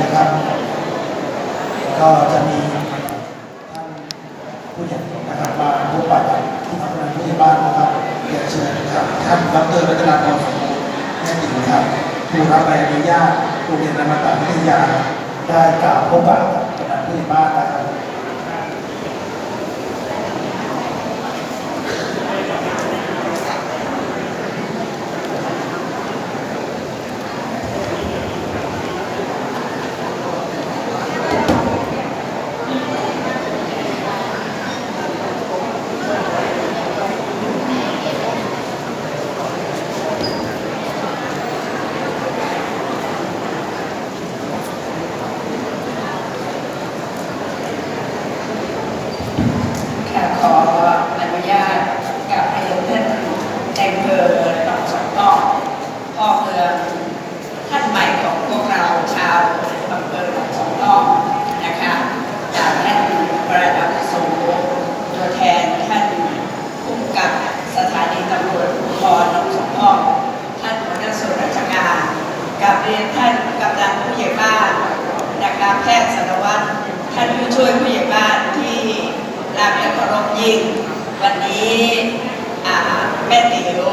นะครับ ก็จะมีท่านผู้ใหญ่นะครับมาพบปะกับผู้ทำงานผู้ใหญ่บ้านนะครับเรียนเชิญครับท่านดรรัตนากรสมบูรณ์แม่ติ๋วครับผู้รับใบอนุญาตโรงเรียนนมัตตวิทยาได้กล่าวพบปะกับผู้ใหญ่บ้านนะครับ ค่ะขออนุญาตกับเรียนท่านในอำเภอหนองสองต่อพ่อเมืองท่านใหม่ของพวกเราชาวอำเภอหนองสองต่อนะคะจากท่านประดับสูงตัวแทนท่านผู้กำกับสถานีตำรวจภูธรหนองสองต่อท่านหัวหน้าส่วนราชการกับเรียนท่านกำนันผู้ใหญ่บ้านนะคะแพทย์สารวัตรท่านผู้ช่วยผู้ใหญ่บ้านที่ รักและเคารพยิ่ง วันนี้แม่ติ๋ว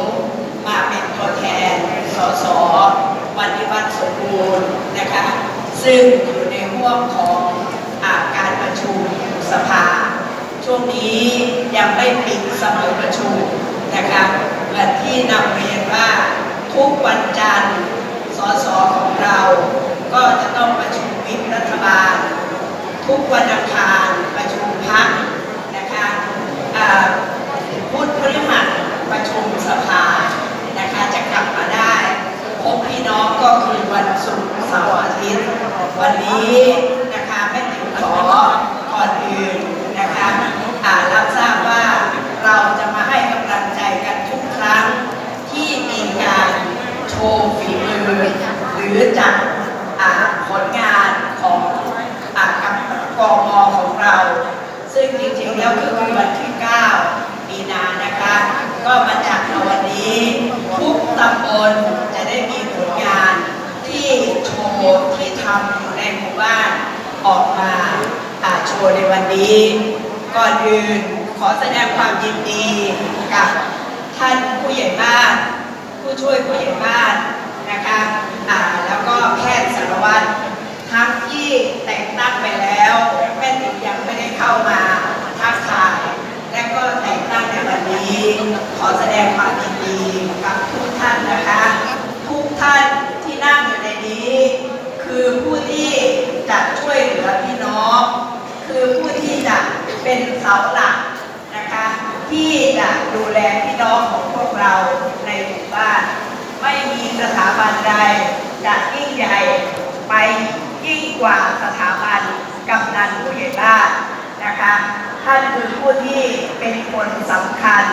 มาเป็นตัวแทนสสวันนิวันสมบูรณ์นะคะ ซึ่งอยู่ในห่วงของอาการประชุมสภา ช่วงนี้ยังไม่ปิดสมัยประชุมนะคะเหมือนที่นำเรียนว่าทุกวันจันทร์สสของเรา ก็จะต้องประชุมวิปรัฐบาล ทุกวันอังคารประชุมพักนะคะ พุธพฤหัสประชุมสภานะคะจะกลับมาได้พบพี่น้องก็คือวันศุกร์เสาร์อาทิตย์วันนี้นะคะแม่ติ๋วขอก่อนอื่นนะคะอารับทราบว่าเราจะมาให้กำลังใจกันทุกครั้งที่มีการโชว์ฝีมือหรือจัดผลงานของอกับกมของเรา ซึ่งจริงๆแล้วคือวันที่ 9 มีนานะคะ ก็มาจากในวันนี้ ทุกตำบลจะได้มีผลงานที่โชว์ที่ทำอยู่ในหมู่บ้านออกมาอ่าโช วันนี้ ก่อนอื่นขอแสดงความยินดีกับท่านผู้ใหญ่บ้าน ผู้ช่วยผู้ใหญ่บ้านนะคะะแล้วก็แพทย์สารวัตรทั้งที่แต่งตั้งไปแล้วแม่ติ๋มยังไม่ได้เข้ามาทักทาย และก็แต่งตั้งในวันนี้ ขอแสดงความยินดีกับทุกท่านนะคะ ทุกท่านที่นั่งอยู่ในนี้ คือผู้ที่จะช่วยเหลือพี่น้อง คือผู้ที่จะ เป็นเสาหลักนะคะ ที่จะดูแลพี่น้องของพวกเราในหมู่บ้าน ไม่มีสถาบันใดจะยิ่งใหญ่ไปยิ่งกว่าสถาบันกำนันผู้ใหญ่บ้านนะคะท่านคือผู้ที่เป็นคนสำคัญ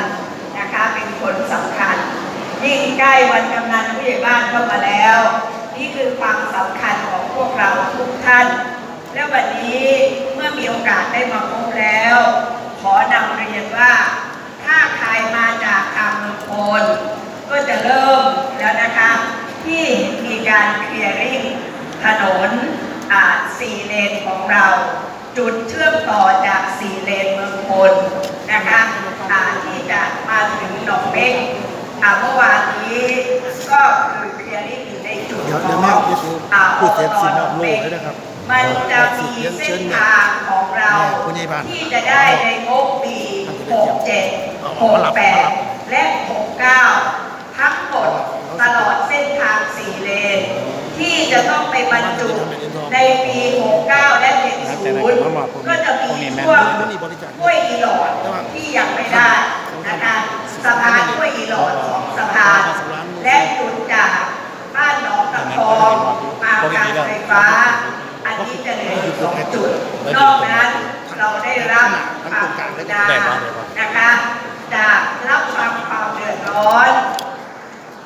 นะคะเป็นคนสำคัญ ยิ่งใกล้วันกำนันผู้ใหญ่บ้านเข้ามาแล้ว นี่คือความสำคัญของพวกเราทุกท่าน และวันนี้เมื่อมีโอกาสได้มาพบ แล้ว ขอนำเรียนว่า ถ้าใครมาจากทางเมืองพลก็จะเริ่มแล้วนะคะ ที่มีการเคลียร์ริ่งถนนอ่าสี่เลนของเรา จุดเชื่อมต่อจากสี่เลนเมืองพลนะคะอ่าที่จะมาถึงหนองเม็กอ่าเมื่อวานนี้ก็คือเคลียร์ริ่งอยู่ในจุดเดี๋ยวขเดี๋อยวงแม่จะดูอ่าพูดเสร็จอบตสิบหนรออบงโลเม็กกเลยนะครับมันจะมีเชิเส้ญนเนี่ยทางของ เราที่จะได้ในงบปี 67 68 และ 69 ทั้งหมดตลอดเส้นทาง 4 เลน ที่จะต้องไปบรรจุในปี 69 และ 70 ก็จะมีช่วงห้วยอีหลอดที่ยังไม่ได้นะคะสะพานห้วยอีหลอดสองสะพานและจุดจากบ้านหนองตะคองมาการไฟฟ้าอันนี้จะเหลืออยู่สองจุด รอบนั้นเราได้รับความกรุณานะคะจากรับฟังความเดือดร้อน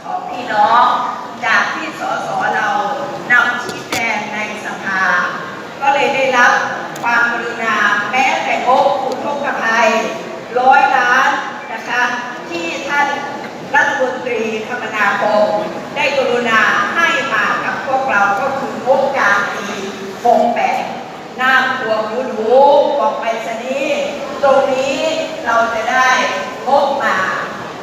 ของพี่น้อง จากที่สสเรานำชี้แจงในสภา ก็เลยได้รับความกรุณาแม้แต่งบอุทกภัยร้อยล้านนะคะที่ท่านรัฐมนตรีคมนาคมได้กรุณาให้มากับพวกเราก็คืองบกลางปี68 นี้ ตรงนี้เราจะได้งบมา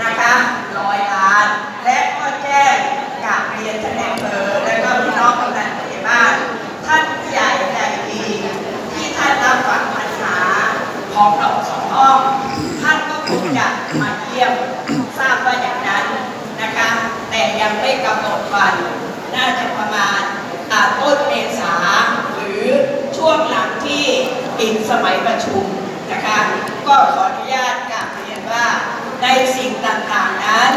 นะคะร้อยล้าน และก็แจ้งกับเรียนท่านนายอำเภอและก็พี่น้องกำนันผู้ใหญ่บ้าน ท่านผู้ใหญ่ใจดีที่ท่านรับฟังปัญหาของเราสองห้องท่านก็คงจะมาเยี่ยมทราบว่าอย่างนั้นนะคะ แต่ยังไม่กำหนดวันน่าจะประมาณต้นเมษาหรือช่วงหลังที่ ปิดสมัยประชุมนะคะ ก็ขออนุญาตกราบเรียนว่าในสิ่งต่างๆนั้น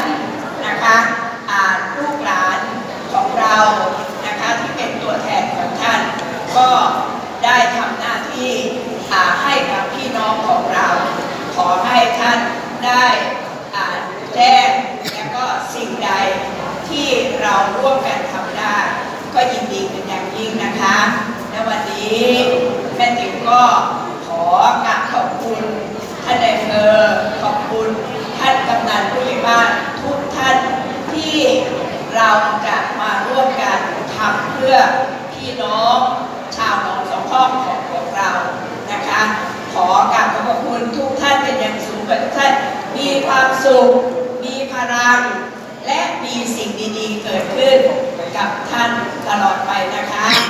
นะคะอาลูกหลานของเรานะคะที่เป็นตัวแทนของท่าน ก็ได้ทำหน้าที่ให้กับพี่น้องของเรา ขอให้ท่านได้อ่าแจ้งและก็สิ่งใดที่เราร่วมกันทำได้ ก็ยินดีเป็นอย่างยิ่งนะคะและวันนี้แม่ติ๋ว ก็ขอกราบขอบคุณท่านนายอำเภอขอบคุณท่านกำนันผู้ใหญ่บ้านทุกท่านที่เราจะมาร่วมกันทำเพื่อพี่น้องชาวหนองสองห้องของพวกเรานะคะ ขอกราบขอบคุณทุกท่านเป็นอย่างสูงทุกท่านมีความสุขมีพลังและมีสิ่งดีๆเกิดขึ้นกับท่านตลอดไปนะคะ